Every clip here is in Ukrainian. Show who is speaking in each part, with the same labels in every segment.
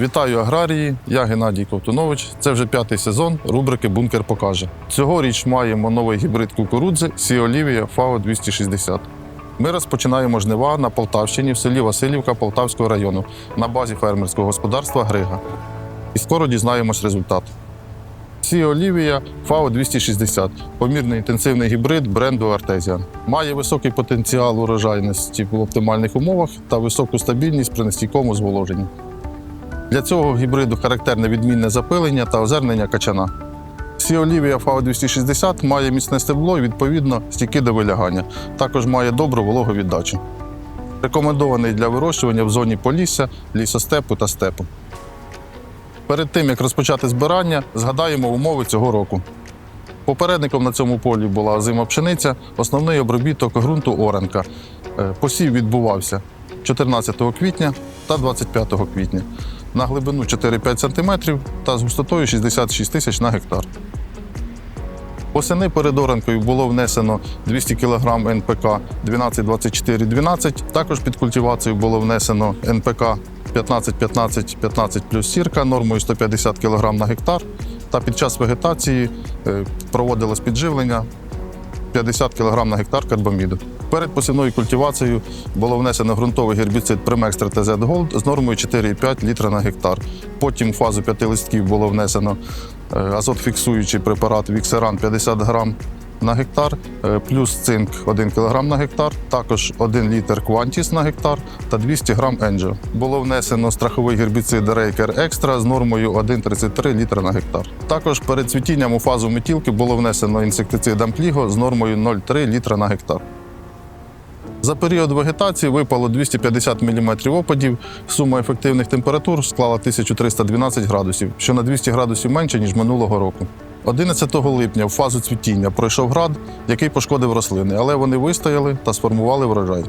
Speaker 1: Вітаю аграрії! Я Геннадій Ковтунович. Це вже п'ятий сезон рубрики Бункер покаже. Цьогоріч маємо новий гібрид кукурудзи Сі Олівія ФАО 260. Ми розпочинаємо жнива на Полтавщині в селі Васильівка Полтавського району на базі фермерського господарства Грига. І скоро дізнаємось результат. Сі Олівія ФАО 260 помірно інтенсивний гібрид бренду Artesian. Має високий потенціал урожайності в оптимальних умовах та високу стабільність при нестійкому зволоженні. Для цього гібриду характерне відмінне запилення та озернення качана. Сі Олівія ФАО 260 має міцне стебло і відповідно стійки до вилягання. Також має добру вологовіддачу. Рекомендований для вирощування в зоні полісся, лісостепу та степу. Перед тим як розпочати збирання, згадаємо умови цього року. Попередником на цьому полі була озима пшениця, основний обробіток ґрунту Оренка. Е, Посів відбувався 14 квітня та 25 квітня на глибину 4-5 см та з густотою 66 тисяч на гектар. Восени перед оранкою було внесено 200 кг НПК 12-24-12. Також під культивацію було внесено НПК 15-15-15 плюс сірка нормою 150 кг на гектар. Та під час вегетації е, проводилось підживлення 50 кг на гектар карбаміду. Перед посівною культивацією було внесено ґрунтовий гербіцид Примекстра ТЗ Голд з нормою 4,5 літра на гектар. Потім в фазу п'яти листків було внесено е, азотфіксуючий препарат Віксеран 50 грам на гектар, е, плюс цинк 1 кг на гектар, також 1 літр Квантіс на гектар та 200 грам Енджо. Було внесено страховий гербіцид Рейкер Екстра з нормою 1,33 літра на гектар. Також перед цвітінням у фазу метілки було внесено інсектицид Ампліго з нормою 0,3 літра на гектар. За період вегетації випало 250 мм опадів. Сума ефективних температур склала 1312 градусів, що на 200 градусів менше, ніж минулого року. 11 липня в фазу цвітіння пройшов град, який пошкодив рослини, але вони вистояли та сформували врожай.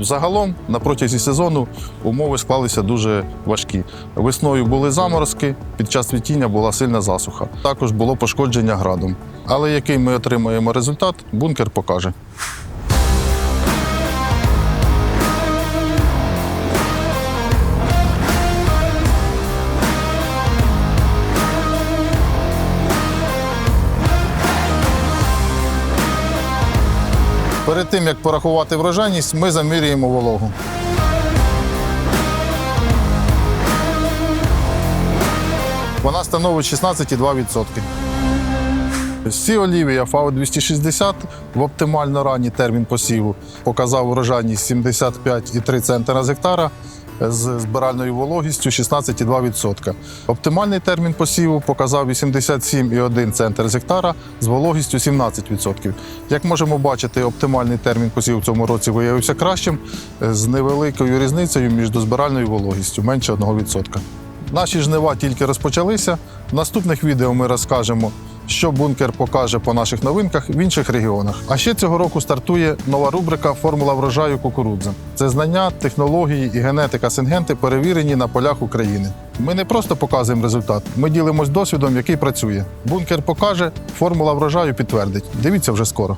Speaker 1: Загалом на протязі сезону умови склалися дуже важкі. Весною були заморозки, під час цвітіння була сильна засуха. Також було пошкодження градом. Але який ми отримаємо результат, бункер покаже. Перед тим як порахувати врожайність, ми замірюємо вологу. Вона становить 16,2%. Сі Олівія фау 260 в оптимально ранній термін посіву показав врожайність 75,3 центра з гектара з збиральною вологістю 16,2%. Оптимальний термін посіву показав 87,1 центр з гектара з вологістю 17%. Як можемо бачити, оптимальний термін посіву в цьому році виявився кращим з невеликою різницею між збиральною вологістю менше 1%. Наші жнива тільки розпочалися. В наступних відео ми розкажемо, що бункер покаже по наших новинках в інших регіонах. А ще цього року стартує нова рубрика Формула врожаю кукурудзи. Це знання, технології і генетика сингенти перевірені на полях України. Ми не просто показуємо результат, ми ділимось досвідом, який працює. Бункер покаже, формула врожаю підтвердить. Дивіться вже скоро.